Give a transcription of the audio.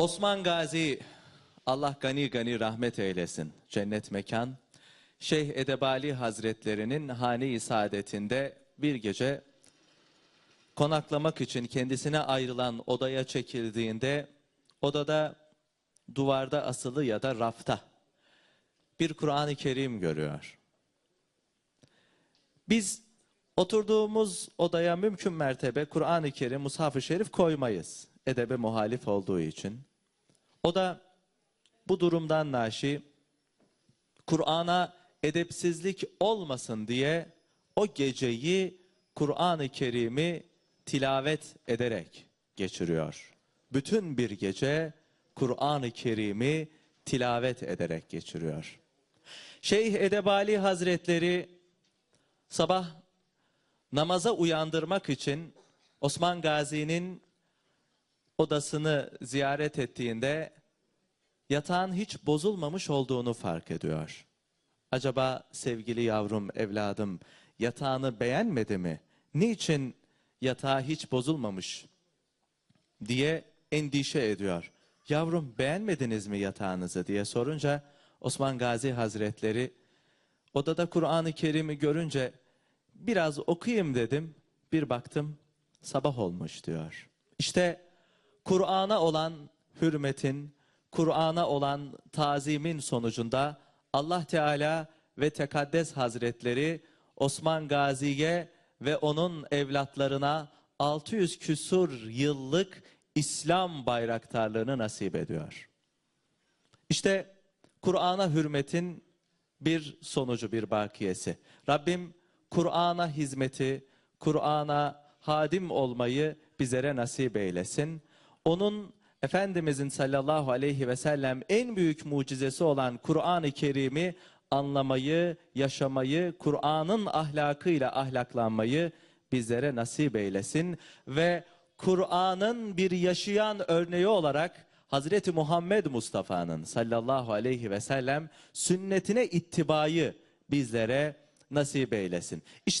Osman Gazi, Allah gani gani rahmet eylesin, cennet mekan. Şeyh Edebali Hazretlerinin hane-i saadetinde bir gece konaklamak için kendisine ayrılan odaya çekildiğinde odada duvarda asılı ya da rafta bir Kur'an-ı Kerim görüyor. Biz oturduğumuz odaya mümkün mertebe Kur'an-ı Kerim, Mushaf-ı Şerif koymayız. Edebe muhalif olduğu için. O da bu durumdan naşi Kur'an'a edepsizlik olmasın diye o geceyi Kur'an-ı Kerim'i tilavet ederek geçiriyor. Bütün bir gece Kur'an-ı Kerim'i tilavet ederek geçiriyor. Şeyh Edebali Hazretleri sabah namaza uyandırmak için Osman Gazi'nin odasını ziyaret ettiğinde yatağın hiç bozulmamış olduğunu fark ediyor. Acaba sevgili yavrum, evladım yatağını beğenmedi mi? Niçin yatağı hiç bozulmamış diye endişe ediyor. Yavrum beğenmediniz mi yatağınızı diye sorunca Osman Gazi Hazretleri odada Kur'an-ı Kerim'i görünce biraz okuyayım dedim. Bir baktım sabah olmuş diyor. İşte Kur'an'a olan hürmetin, Kur'an'a olan tazimin sonucunda Allah Teala ve Tekaddes Hazretleri Osman Gazi'ye ve onun evlatlarına 600 küsur yıllık İslam bayraktarlığını nasip ediyor. İşte Kur'an'a hürmetin bir sonucu, bir bakiyesi. Rabbim Kur'an'a hizmeti, Kur'an'a hadim olmayı bizlere nasip eylesin. Onun Efendimizin sallallahu aleyhi ve sellem en büyük mucizesi olan Kur'an-ı Kerim'i anlamayı, yaşamayı, Kur'an'ın ahlakıyla ahlaklanmayı bizlere nasip eylesin. Ve Kur'an'ın bir yaşayan örneği olarak Hazreti Muhammed Mustafa'nın sallallahu aleyhi ve sellem sünnetine ittibayı bizlere nasip eylesin. İşte